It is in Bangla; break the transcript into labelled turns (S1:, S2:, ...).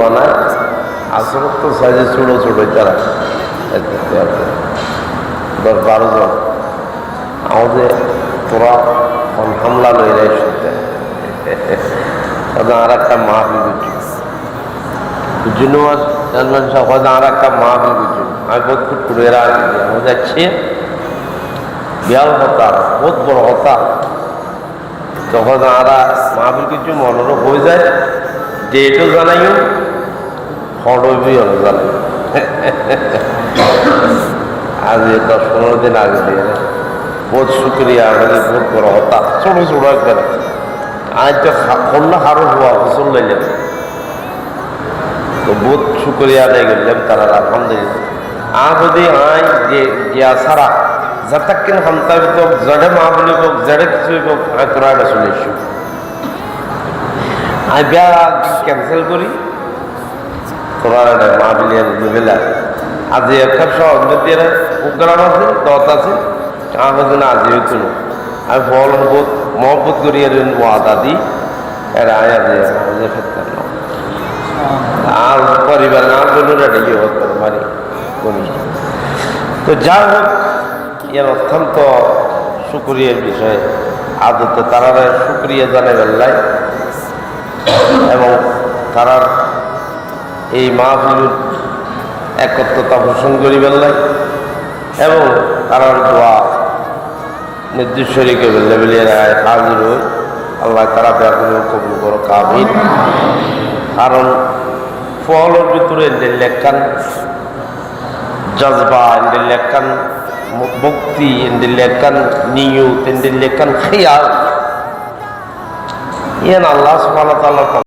S1: বানায় আসলে তো সাইজে ছোটো ছোটো তারা দশ বারো জন। আমাদের তোরা হামলা লইলে শুনতে আর একটা মাহফিল বুঝছি বুঝুন জানবেন সব আর একটা মাহফিল বুঝুন আমি এরা আমি যাচ্ছি। বিয়াল হতা বহুত বড় হতা তখন আরা মাহফিল কিছু মনোরম হয়ে যায়। ডেটও জানাইও। আজ দশ পনেরো দিন আগে বহুত শুক্রিয়া, আমাদের বহুত বড় হতা। ছোটো ছোটো একবার। আজ তো বহুত শুক্রিয়া আদায় করলাম তারা, আলহামদুলিল্লাহ। আর যদি আই যে মা বলি হোক জড়ে কিছু আমি তোরা এটা শুনেছি আমি বিয়া ক্যান্সেল করি। তোরা এটা মা বলি বেলা আজি একটা সব প্রোগ্রাম আছে, দত আছে আমাদের না আজি হইতো না। আমি বল বহুত মহব্বত করি, এর ওয়াদা দি এরা আয় আজি, আমাদের ফেরতাম না। আর পরিবার, আর কোনো এটা ইয়ে হতে পারি করি তো যা হোক, এর অত্যন্ত সুক্রিয়ার বিষয়। আদতে তারা সুক্রিয়া জানে বেল্লাই এবং তারার এই মাহফিলুর একত্রতা পোষণ করি বেল্লাই এবং তারার দোয়া নির্দিষ্ট শরীকে বেললে বেলিয়ে হাজির হই। আল্লাহ তারা ব্যাকুল কবুল করো কাবিন কারণ ফলের ভিতরে এদের লেখান, জজবা এদের লেখান, ভক্তি এদের লেখান, নিয়ত এদের লেখান, খেয়াল। ইয়ান আল্লাহ তাআলা